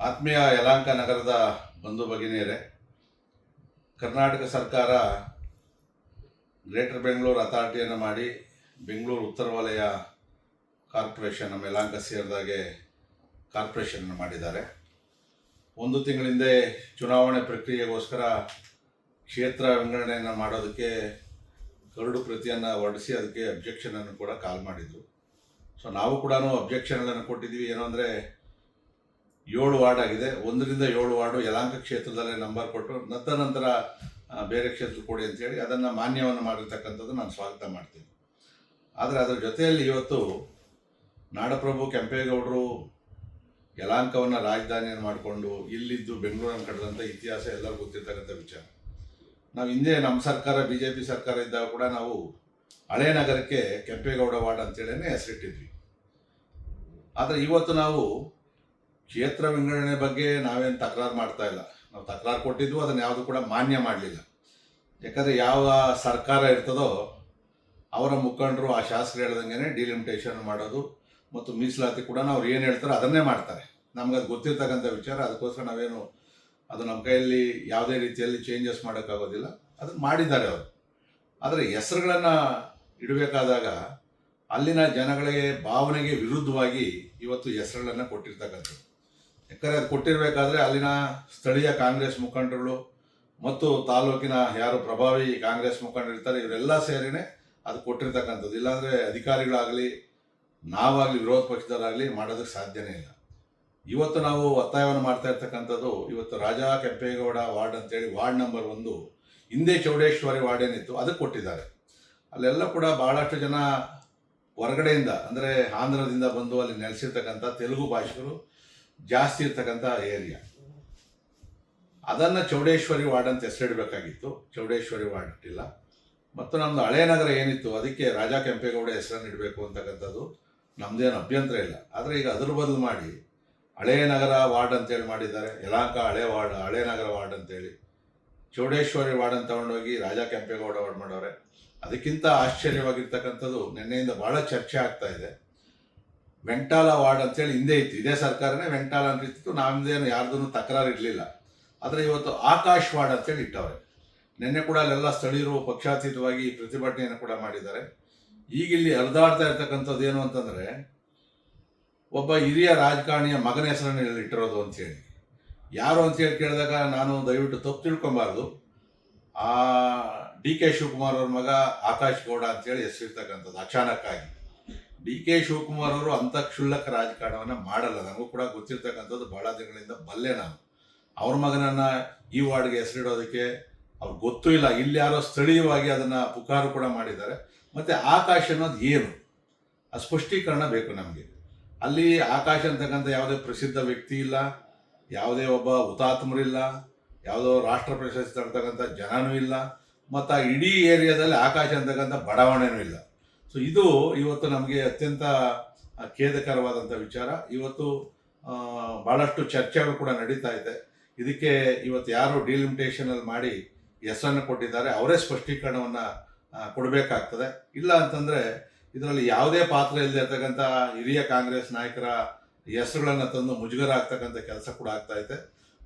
ಆತ್ಮೀಯ ಯಲಾಂಕ ನಗರದ ಬಂಧು ಭಗಿನಿಯರೇ, ಕರ್ನಾಟಕ ಸರ್ಕಾರ ಗ್ರೇಟರ್ ಬೆಂಗಳೂರು ಅಥಾರಿಟಿಯನ್ನು ಮಾಡಿ ಬೆಂಗಳೂರು ಉತ್ತರ ವಲಯ ಕಾರ್ಪೊರೇಷನ್, ನಮ್ಮ ಯಲಾಂಕ ಸೇರಿದಾಗೆ ಕಾರ್ಪೊರೇಷನ್ ಮಾಡಿದ್ದಾರೆ. ಒಂದು ತಿಂಗಳ ಹಿಂದೆ ಚುನಾವಣೆ ಪ್ರಕ್ರಿಯೆಗೋಸ್ಕರ ಕ್ಷೇತ್ರ ವಿಂಗಡಣೆಯನ್ನು ಮಾಡೋದಕ್ಕೆ, ಕರಡು ಪ್ರತಿಯನ್ನು ಹೊರಡಿಸಿ ಅದಕ್ಕೆ ಅಬ್ಜೆಕ್ಷನನ್ನು ಕೂಡ ಕಾಲ್ ಮಾಡಿದರು. ಸೊ ನಾವು ಕೂಡ ಅಬ್ಜೆಕ್ಷನ್ಗಳನ್ನು ಕೊಟ್ಟಿದ್ದೀವಿ. ಏನೋ ಅಂದರೆ ಏಳು ವಾರ್ಡ್ ಆಗಿದೆ. ಒಂದರಿಂದ ಏಳು ವಾರ್ಡು ಯಲಾಂಕ ಕ್ಷೇತ್ರದಲ್ಲೇ ನಂಬರ್ ಕೊಟ್ಟು ನಂತರ ನಂತರ ಬೇರೆ ಕ್ಷೇತ್ರ ಕೊಡಿ ಅಂತೇಳಿ ಅದನ್ನು ಮಾನ್ಯವನ್ನು ಮಾಡಿರ್ತಕ್ಕಂಥದ್ದು ನಾನು ಸ್ವಾಗತ ಮಾಡ್ತೀನಿ. ಆದರೆ ಅದರ ಜೊತೆಯಲ್ಲಿ ಇವತ್ತು ನಾಡಪ್ರಭು ಕೆಂಪೇಗೌಡರು ಯಲಾಂಕವನ್ನು ರಾಜಧಾನಿಯನ್ನು ಮಾಡಿಕೊಂಡು ಇಲ್ಲಿದ್ದು ಬೆಂಗಳೂರನ್ನು ಕಟ್ಟದಂಥ ಇತಿಹಾಸ ಎಲ್ಲರಿಗೂ ಗೊತ್ತಿರ್ತಕ್ಕಂಥ ವಿಚಾರ. ನಾವು ಹಿಂದೆ ನಮ್ಮ ಸರ್ಕಾರ ಬಿ ಜೆ ಪಿ ಸರ್ಕಾರ ಇದ್ದಾಗ ಕೂಡ ನಾವು ಹಳೆ ನಗರಕ್ಕೆ ಕೆಂಪೇಗೌಡ ವಾರ್ಡ್ ಅಂತೇಳಿನೇ ಹೆಸರಿಟ್ಟಿದ್ವಿ. ಆದರೆ ಇವತ್ತು ನಾವು ಕ್ಷೇತ್ರ ವಿಂಗಡಣೆ ಬಗ್ಗೆ ನಾವೇನು ತಕರಾರು ಮಾಡ್ತಾ ಇಲ್ಲ. ನಾವು ತಕರಾರು ಕೊಟ್ಟಿದ್ದು ಅದನ್ನು ಯಾವುದು ಕೂಡ ಮಾನ್ಯ ಮಾಡಲಿಲ್ಲ. ಯಾಕಂದರೆ ಯಾವ ಸರ್ಕಾರ ಇರ್ತದೋ, ಅವರ ಮುಖಂಡರು ಆ ಶಾಸಕರು ಹೇಳ್ದಂಗೆ ಡಿಲಿಮಿಟೇಷನ್ ಮಾಡೋದು ಮತ್ತು ಮೀಸಲಾತಿ ಕೂಡ ಅವ್ರು ಏನು ಹೇಳ್ತಾರೋ ಅದನ್ನೇ ಮಾಡ್ತಾರೆ. ನಮ್ಗೆ ಅದು ಗೊತ್ತಿರ್ತಕ್ಕಂಥ ವಿಚಾರ, ಅದಕ್ಕೋಸ್ಕರ ನಾವೇನು ಅದು ನಮ್ಮ ಕೈಯಲ್ಲಿ ಯಾವುದೇ ರೀತಿಯಲ್ಲಿ ಚೇಂಜಸ್ ಮಾಡೋಕ್ಕಾಗೋದಿಲ್ಲ. ಅದನ್ನು ಮಾಡಿದ್ದಾರೆ ಅವರು. ಆದರೆ ಹೆಸರುಗಳನ್ನು ಇಡಬೇಕಾದಾಗ ಅಲ್ಲಿನ ಜನಗಳಿಗೆ ಭಾವನೆಗೆ ವಿರುದ್ಧವಾಗಿ ಇವತ್ತು ಹೆಸರುಗಳನ್ನು ಕೊಟ್ಟಿರ್ತಕ್ಕಂಥದ್ದು. ಯಾಕಂದರೆ ಅದು ಕೊಟ್ಟಿರಬೇಕಾದ್ರೆ ಅಲ್ಲಿನ ಸ್ಥಳೀಯ ಕಾಂಗ್ರೆಸ್ ಮುಖಂಡರುಗಳು ಮತ್ತು ತಾಲೂಕಿನ ಯಾರು ಪ್ರಭಾವಿ ಕಾಂಗ್ರೆಸ್ ಮುಖಂಡರು ಇರ್ತಾರೆ, ಇವರೆಲ್ಲ ಸೇರಿನೇ ಅದು ಕೊಟ್ಟಿರ್ತಕ್ಕಂಥದ್ದು. ಇಲ್ಲಾಂದರೆ ಅಧಿಕಾರಿಗಳಾಗಲಿ, ನಾವಾಗಲಿ, ವಿರೋಧ ಪಕ್ಷದವರಾಗಲಿ ಮಾಡೋದಕ್ಕೆ ಸಾಧ್ಯನೇ ಇಲ್ಲ. ಇವತ್ತು ನಾವು ಒತ್ತಾಯವನ್ನು ಮಾಡ್ತಾ ಇರ್ತಕ್ಕಂಥದ್ದು, ಇವತ್ತು ರಾಜಾ ಕೆಂಪೇಗೌಡ ವಾರ್ಡ್ ಅಂತೇಳಿ ವಾರ್ಡ್ ನಂಬರ್ ಒಂದು, ಹಿಂದೆ ಚೌಡೇಶ್ವರಿ ವಾರ್ಡ್ ಏನಿತ್ತು, ಅದಕ್ಕೆ ಕೊಟ್ಟಿದ್ದಾರೆ. ಅಲ್ಲೆಲ್ಲ ಕೂಡ ಭಾಳಷ್ಟು ಜನ ಹೊರಗಡೆಯಿಂದ, ಅಂದರೆ ಆಂಧ್ರದಿಂದ ಬಂದು ಅಲ್ಲಿ ನೆಲೆಸಿರ್ತಕ್ಕಂಥ ತೆಲುಗು ಭಾಷಿಕರು ಜಾಸ್ತಿ ಇರ್ತಕ್ಕಂಥ ಏರಿಯಾ ಅದನ್ನು ಚೌಡೇಶ್ವರಿ ವಾರ್ಡ್ ಅಂತ ಹೆಸರಿಡಬೇಕಾಗಿತ್ತು. ಚೌಡೇಶ್ವರಿ ವಾರ್ಡ್ ಇಟ್ಟಿಲ್ಲ ಮತ್ತು ನಮ್ಮದು ಹಳೆ ನಗರ ಏನಿತ್ತು, ಅದಕ್ಕೆ ರಾಜಾ ಕೆಂಪೇಗೌಡ ಹೆಸರನ್ನು ಇಡಬೇಕು ಅಂತಕ್ಕಂಥದ್ದು ನಮ್ಮದೇನು ಅಭ್ಯಂತರ ಇಲ್ಲ. ಆದರೆ ಈಗ ಅದ್ರ ಬದಲು ಮಾಡಿ ಹಳೆ ನಗರ ವಾರ್ಡ್ ಅಂತೇಳಿ ಮಾಡಿದ್ದಾರೆ. ಯಲಾಂಕ ಹಳೆ ವಾರ್ಡ್, ಹಳೆ ನಗರ ವಾರ್ಡ್ ಅಂತೇಳಿ. ಚೌಡೇಶ್ವರಿ ವಾರ್ಡ್ ಅಂತ ತಗೊಂಡೋಗಿ ರಾಜಾ ಕೆಂಪೇಗೌಡ ವಾರ್ಡ್ ಮಾಡವ್ರೆ ಅದಕ್ಕಿಂತ ಆಶ್ಚರ್ಯವಾಗಿರ್ತಕ್ಕಂಥದ್ದು, ನಿನ್ನೆಯಿಂದ ಭಾಳ ಚರ್ಚೆ ಆಗ್ತಾ ಇದೆ. ವೆಂಟಾಲ ವಾರ್ಡ್ ಅಂತೇಳಿ ಹಿಂದೆ ಇತ್ತು. ಇದೇ ಸರ್ಕಾರನೇ ವೆಂಟಾಲ ಅಂತ ಇತ್ತು ನಮ್ದೇನು ಯಾರ್ದೂ ತಕರಾರು ಇರಲಿಲ್ಲ ಆದರೆ ಇವತ್ತು ಆಕಾಶ್ ವಾರ್ಡ್ ಅಂತೇಳಿ ಇಟ್ಟವ್ರೆ. ನಿನ್ನೆ ಕೂಡ ಅಲ್ಲೆಲ್ಲ ಸ್ಥಳೀಯರು ಪಕ್ಷಾತೀತವಾಗಿ ಪ್ರತಿಭಟನೆಯನ್ನು ಕೂಡ ಮಾಡಿದ್ದಾರೆ. ಈಗ ಇಲ್ಲಿ ಹರಿದಾಡ್ತಾ ಇರ್ತಕ್ಕಂಥದ್ದು ಏನು ಅಂತಂದರೆ, ಒಬ್ಬ ಹಿರಿಯ ರಾಜಕಾರಣಿಯ ಮಗನ ಹೆಸರನ್ನು ಇಲ್ಲಿ ಇಟ್ಟಿರೋದು ಅಂತೇಳಿ. ಯಾರು ಅಂತೇಳಿ ಕೇಳಿದಾಗ ನಾನು ದಯವಿಟ್ಟು ತಪ್ಪು ತಿಳ್ಕೊಬಾರ್ದು. ಆ ಡಿ ಕೆ ಶಿವಕುಮಾರ್ ಅವ್ರ ಮಗ ಆಕಾಶ್ ಗೌಡ ಅಂತೇಳಿ ಹೆಸರಿರ್ತಕ್ಕಂಥದ್ದು ಅಚಾನಕ್ಕಾಗಿ. ಡಿ ಕೆ ಶಿವಕುಮಾರ್ ಅವರು ಅಂತ ಕ್ಷುಲ್ಲಕ ರಾಜಕಾರಣವನ್ನು ಮಾಡಲ್ಲ. ನನಗೂ ಕೂಡ ಗೊತ್ತಿರ್ತಕ್ಕಂಥದ್ದು ಬಹಳ ದಿನಗಳಿಂದ ಬಲ್ಲೆ ನಾನು. ಅವ್ರ ಮಗನನ್ನ ಈ ವಾರ್ಡ್ಗೆ ಹೆಸರಿಡೋದಕ್ಕೆ ಅವ್ರಿಗೆ ಗೊತ್ತೂ ಇಲ್ಲ. ಇಲ್ಲಿ ಯಾರೋ ಸ್ಥಳೀಯವಾಗಿ ಅದನ್ನು ಪುಕಾರು ಕೂಡ ಮಾಡಿದ್ದಾರೆ. ಮತ್ತು ಆಕಾಶ ಅನ್ನೋದು ಏನು? ಆ ಸ್ಪಷ್ಟೀಕರಣ ಬೇಕು ನಮಗೆ. ಅಲ್ಲಿ ಆಕಾಶ ಅಂತಕ್ಕಂಥ ಯಾವುದೇ ಪ್ರಸಿದ್ಧ ವ್ಯಕ್ತಿ ಇಲ್ಲ, ಯಾವುದೇ ಒಬ್ಬ ಹುತಾತ್ಮರಿಲ್ಲ ಯಾವುದೋ ರಾಷ್ಟ್ರ ಪ್ರಶಸ್ತಿ ತರ್ತಕ್ಕಂಥ ಜನನೂ ಇಲ್ಲ, ಮತ್ತು ಆ ಇಡೀ ಏರಿಯಾದಲ್ಲಿ ಆಕಾಶ ಅಂತಕ್ಕಂಥ ಬಡಾವಣೆನೂ ಇಲ್ಲ. ಸೊ ಇದು ಇವತ್ತು ನಮಗೆ ಅತ್ಯಂತ ಖೇದಕರವಾದಂಥ ವಿಚಾರ. ಇವತ್ತು ಭಾಳಷ್ಟು ಚರ್ಚೆಗಳು ಕೂಡ ನಡೀತಾ ಇದೆ. ಇದಕ್ಕೆ ಇವತ್ತು ಯಾರು ಡಿಲಿಮಿಟೇಷನಲ್ಲಿ ಮಾಡಿ ಹೆಸರನ್ನು ಕೊಟ್ಟಿದ್ದಾರೆ, ಅವರೇ ಸ್ಪಷ್ಟೀಕರಣವನ್ನು ಕೊಡಬೇಕಾಗ್ತದೆ. ಇಲ್ಲ ಅಂತಂದರೆ, ಇದರಲ್ಲಿ ಯಾವುದೇ ಪಾತ್ರ ಇಲ್ಲದೆ ಇರ್ತಕ್ಕಂಥ ಹಿರಿಯ ಕಾಂಗ್ರೆಸ್ ನಾಯಕರ ಹೆಸರುಗಳನ್ನು ತಂದು ಮುಜುಗರ ಆಗ್ತಕ್ಕಂಥ ಕೆಲಸ ಕೂಡ ಆಗ್ತಾ ಇದೆ.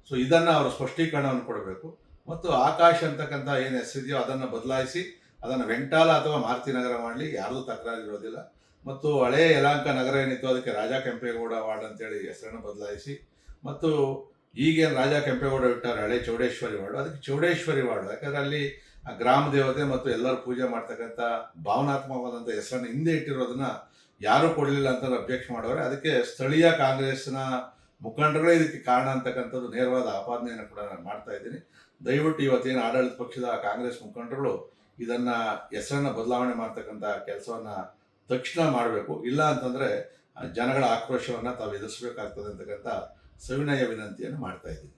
ಸೊ ಇದನ್ನು ಅವರು ಸ್ಪಷ್ಟೀಕರಣವನ್ನು ಕೊಡಬೇಕು. ಮತ್ತು ಆಕಾಶ ಅಂತಕ್ಕಂಥ ಏನು ಹೆಸರಿದೆಯೋ ಅದನ್ನು ಬದಲಾಯಿಸಿ ಅದನ್ನು ವೆಂಟಾಲ ಅಥವಾ ಮಾರುತಿ ನಗರ ಮಾಡಲಿ, ಯಾರ್ದು ತಕರಾರು ಇರೋದಿಲ್ಲ. ಮತ್ತು ಹಳೆಯ ಯಲಾಂಕ ನಗರ ಏನಿತ್ತು ಅದಕ್ಕೆ ರಾಜಾ ಕೆಂಪೇಗೌಡ ವಾರ್ಡ್ ಅಂತೇಳಿ ಹೆಸರನ್ನು ಬದಲಾಯಿಸಿ, ಮತ್ತು ಈಗೇನು ರಾಜಾ ಕೆಂಪೇಗೌಡ ಇಟ್ಟಾರೆ, ಹಳೆ ಚೌಡೇಶ್ವರಿ ವಾರ್ಡು, ಅದಕ್ಕೆ ಚೌಡೇಶ್ವರಿ ವಾರ್ಡು. ಯಾಕಂದರೆ ಅಲ್ಲಿ ಆ ಗ್ರಾಮ ದೇವತೆ ಮತ್ತು ಎಲ್ಲರೂ ಪೂಜೆ ಮಾಡ್ತಕ್ಕಂಥ ಭಾವನಾತ್ಮಕವಾದಂಥ ಹೆಸರನ್ನು ಹಿಂದೆ ಇಟ್ಟಿರೋದನ್ನ ಯಾರೂ ಕೊಡಲಿಲ್ಲ ಅಂತ ಅಭ್ಯಕ್ಷ ಮಾಡೋರೆ ಅದಕ್ಕೆ ಸ್ಥಳೀಯ ಕಾಂಗ್ರೆಸ್ನ ಮುಖಂಡರುಗಳೇ ಇದಕ್ಕೆ ಕಾರಣ ಅಂತಕ್ಕಂಥದ್ದು ನೇರವಾದ ಆಪಾದನೆಯನ್ನು ಕೂಡ ನಾನು ಮಾಡ್ತಾ ಇದ್ದೀನಿ. ದಯವಿಟ್ಟು ಇವತ್ತೇನು ಆಡಳಿತ ಪಕ್ಷದ ಕಾಂಗ್ರೆಸ್ ಮುಖಂಡರುಗಳು ಇದನ್ನು ಹೆಸರನ್ನು ಬದಲಾವಣೆ ಮಾಡ್ತಕ್ಕಂಥ ಕೆಲಸವನ್ನು ತಕ್ಷಣ ಮಾಡಬೇಕು. ಇಲ್ಲ ಅಂತಂದರೆ ಜನಗಳ ಆಕ್ರೋಶವನ್ನು ತಾವು ಎದುರಿಸಬೇಕಾಗ್ತದೆ ಅಂತಕ್ಕಂಥ ಸವಿನಯ ವಿನಂತಿಯನ್ನು ಮಾಡ್ತಾ ಇದ್ದೀನಿ.